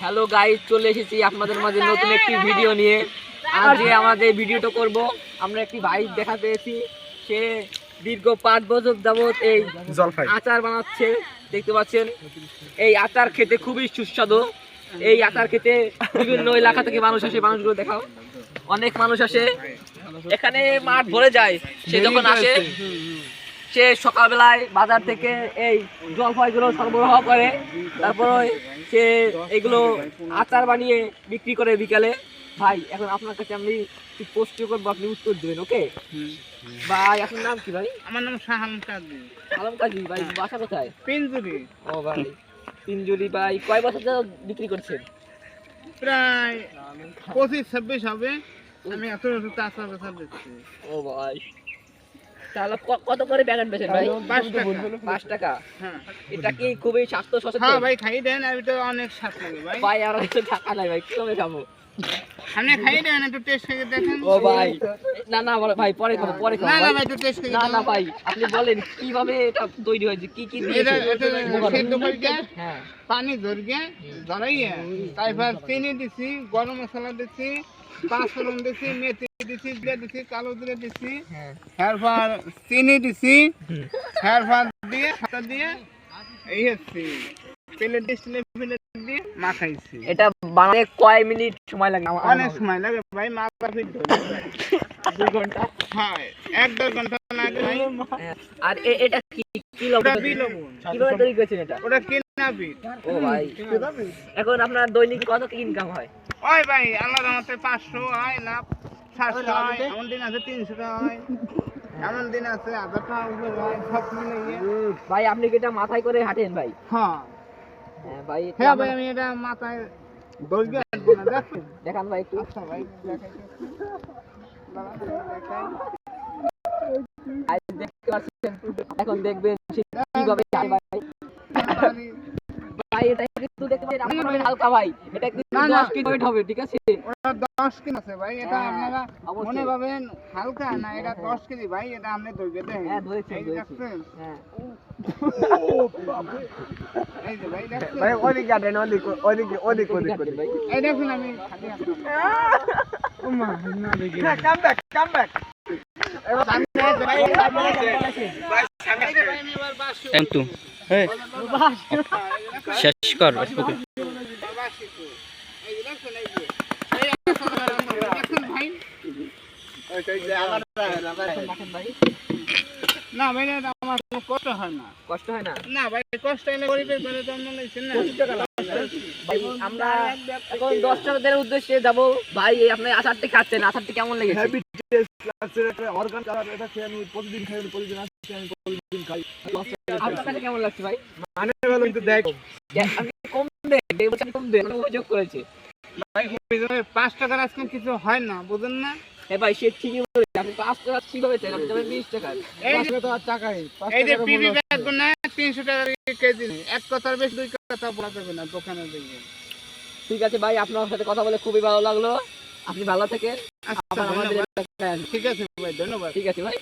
Hello guys চলে এসেছি আপনাদের মাঝে নতুন একটি ভিডিও নিয়ে। আজ যে আমাদের ভিডিওটা করব আমরা একটি ভাই দেখা পেয়েছি সে দীর্ঘ পাঁচ বছর যাবত এই জলপাই আচার বানাচ্ছে দেখতে পাচ্ছেন? এই আচার খেতে খুবই সুস্বাদু। এই আচার খেতে বিভিন্ন এলাকা থেকে মানুষ আসে মানুষগুলো দেখাও। অনেক মানুষ আসে। এখানে মাঠ ভরে যায়। সে যখন আসে সে সকালবেলায় বাজার থেকে এই জলপাইগুলো সরবরাহ করে। তারপর সে এগুলো আচার বানিয়ে বিক্রি করে বিকালে। ভাই এখন আপনার কাছে আমি পোস্ট করব আপনি উত্তর দেবেন ওকে? ভাই আপনার নাম কি ভাই? আমার নাম শাহান কাজী। আলম কাজী ভাই বাসা কোথায়? পিঞ্জুরি। ও ভাই তিনজুরি ভাই কয় বছর ধরে বিক্রি করছেন? প্রায় পঁচিশ ছাব্বিশ হবে। আমি এত চাষা দিচ্ছি ও ভাই তাহলে কত করে বেচেন ভাই পাঁচ টাকা। পাঁচ টাকা? হ্যাঁ। এটা কি খুবই স্বাস্থ্য হ্যাঁ ভাই খাই দেন আমি তো অনেক স্বাদ লাগে ভাই। ভাই আর টাকা নাই ভাই কীভাবে খাব? আপনি খাই দেন একটু টেস্ট করে দেখেন। ও ভাই না না ভাই পরে খাব পরে খাব। না না ভাই। ভাই একটু টেস্ট করে না না ভাই আপনি বলেন কীভাবে এটা তৈরি হয়েছে কি কি এটা সেদ্ধ করিয়ে হ্যাঁ। পানি ধরিয়ে ধরাইয়ে তারপর চিনি দিছি গরম মশলা দিছি পাঁচফোড়ন দিছি মেথি দিছি দিছি কালো জিরে দিছি। হ্যাঁ। চিনি দিছি। এরপর দিয়ে সাদা দিয়ে এই হচ্ছে। প্লেট ডিসপ্লে প্লেট দিয়ে মাখাইছি। এটা বানাতে কয় মিনিট সময় লাগে? অনেক সময় লাগে ভাই মাথা ফিট দুই ঘণ্টা? হ্যাঁ এক দেড় ঘণ্টা লাগে ভাই। আর এটা কি কি লবণ? ওটা বিলবন কীভাবে তৈরি করেছেন এটা? ওটা কিনা পিঠ ও ভাই। এখন আপনার দৈনিক কত কি ইনকাম হয়? ওই ভাই আল্লাহর রহমতে পাঁচশো হয় লাভ। সাতশো হয় এমন দিন আছে তিনশো হয় এমন দিন আছে হাজার টাকা হয় সব মিলিয়ে ভাই আপনি কি এটা মাথায় করে হাঁটেন ভাই? হ্যাঁ। হ্যাঁ ভাই হ্যাঁ ভাই আমি এটা মাথায় দেখান ভাই একটু। আচ্ছা ভাই এখন দেখবেন কীভাবে ভাই। ভাই এটা কিন্তু দেখতে আপনার হালকা ভাই। এটা কিন্তু না, না। 10 কেজি হবে ঠিক আছে? ওটা দশ কেজি আছে ভাই এটা হ্যাঁ, আপনারা। মনে ভাবেন হালকা না এটা দশ কেজি ভাই এটা আপনি দৈর্ঘ্য দেন হ্যাঁ, ধরেছি? হ্যাঁ। এই যে ভাই দেখছেন? ভাই ওদিকে ওদিকে ওদিকে ওদিকে ঠিক ওদিকে। ভাই এই দেখুন আমি খালি হাতে- কাম ব্যাক কাম ব্যাক সামনে ভাই, সামনে আছে। এই ভাই, আমি এবার বাঁশি- কিন্তু হ্যাঁ, শেষ কর ভাই? না ভাই আমার কোনো কষ্ট হয় না কষ্ট হয় না না ভাই কষ্ট গরিবের ঘরে জন্ম নিয়েছেন না আমরা এখন দশ টাকাদের উদ্দেশ্যে যাব ভাই এই আপনি আচারটি খাচ্ছেন আচারটি কেমন লেগেছে হ্যাভি টেস্ট আছে একটা অর্গান কালার এটা খেয়ে আমি প্রতিদিন খাই প্রতিদিন আসছি আমি প্রতিদিন খাই আপনার কাছে কেমন লাগছে ভাই মানে ভালো কিন্তু দেখ আপনি কম দেন কম দেন অভিযোগ করেছে পাঁচ টাকার আজকে কিছু হয় না বুঝেন না? হ্যাঁ ভাই সে ঠিকই বলেছে। আপনি পাঁচ টাকা কীভাবে চান আপনি বিশ টাকা। এই পাঁচ টাকা তো আর টাকাই। এই যে পিবি ব্যাগ না তিনশো টাকা কেজি নেই। এক কথার বেশি দুই কথা বলা যাবে না দোকানে দেখবেন। ঠিক আছে ভাই আপনার সাথে কথা বলে খুবই ভালো লাগল। আপনি ভালো থাকেন। আচ্ছা। ঠিক আছে ভাই ধন্যবাদ। ঠিক আছে ভাই।